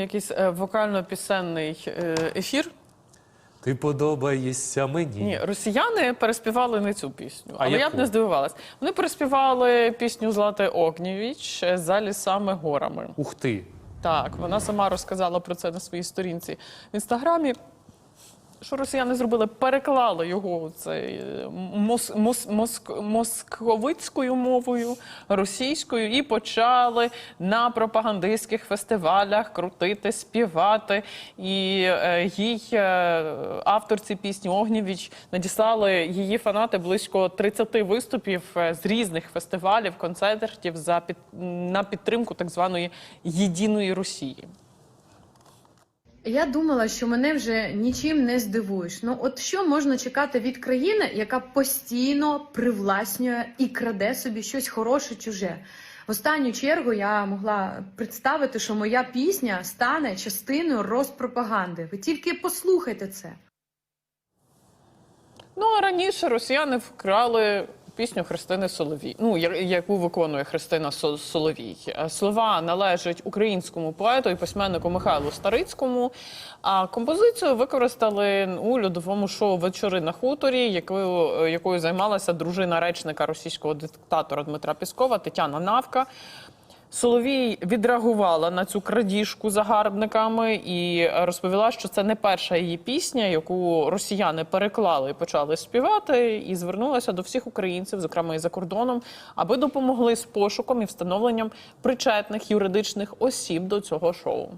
Якийсь е, вокально-пісенний е, ефір. Ти подобаєшся мені. Ні, росіяни переспівали не цю пісню, А але я б не здивувалась. Вони переспівали пісню Злати Огнєвіч за лісами горами. Ух ти. Так, вона сама розказала про це на своїй сторінці в інстаграмі. Що росіяни зробили? Переклали його цей е, мос, мос, моск- московицькою мовою, російською, і почали на пропагандистських фестивалях крутити, співати. І е, їй е, авторці пісні Огнєвіч надіслали її фанати близько 30 виступів е, з різних фестивалів, концертів за під, на підтримку так званої єдиної Росії. Я думала, що мене вже нічим не здивуєш. Ну, от що можна чекати від країни, яка постійно привласнює і краде собі щось хороше чуже. В останню чергу я могла представити, що моя пісня стане частиною розпропаганди. Ви тільки послухайте це. Ну а раніше росіяни вкрали пісню Христини Соловій, ну яку виконує Христина Соловій. Е, Слова належать українському поету і письменнику Михайлу Старицькому. А композицію використали у льодовому шоу Вечори на хуторі, якою, якою займалася дружина речника російського диктатора Дмитра Піскова Тетяна Навка. Соловій відреагувала на цю крадіжку загарбниками і розповіла, що це не перша її пісня, яку росіяни переклали і почали співати, і звернулася до всіх українців, зокрема і за кордоном, аби допомогли з пошуком і встановленням причетних юридичних осіб до цього шоу.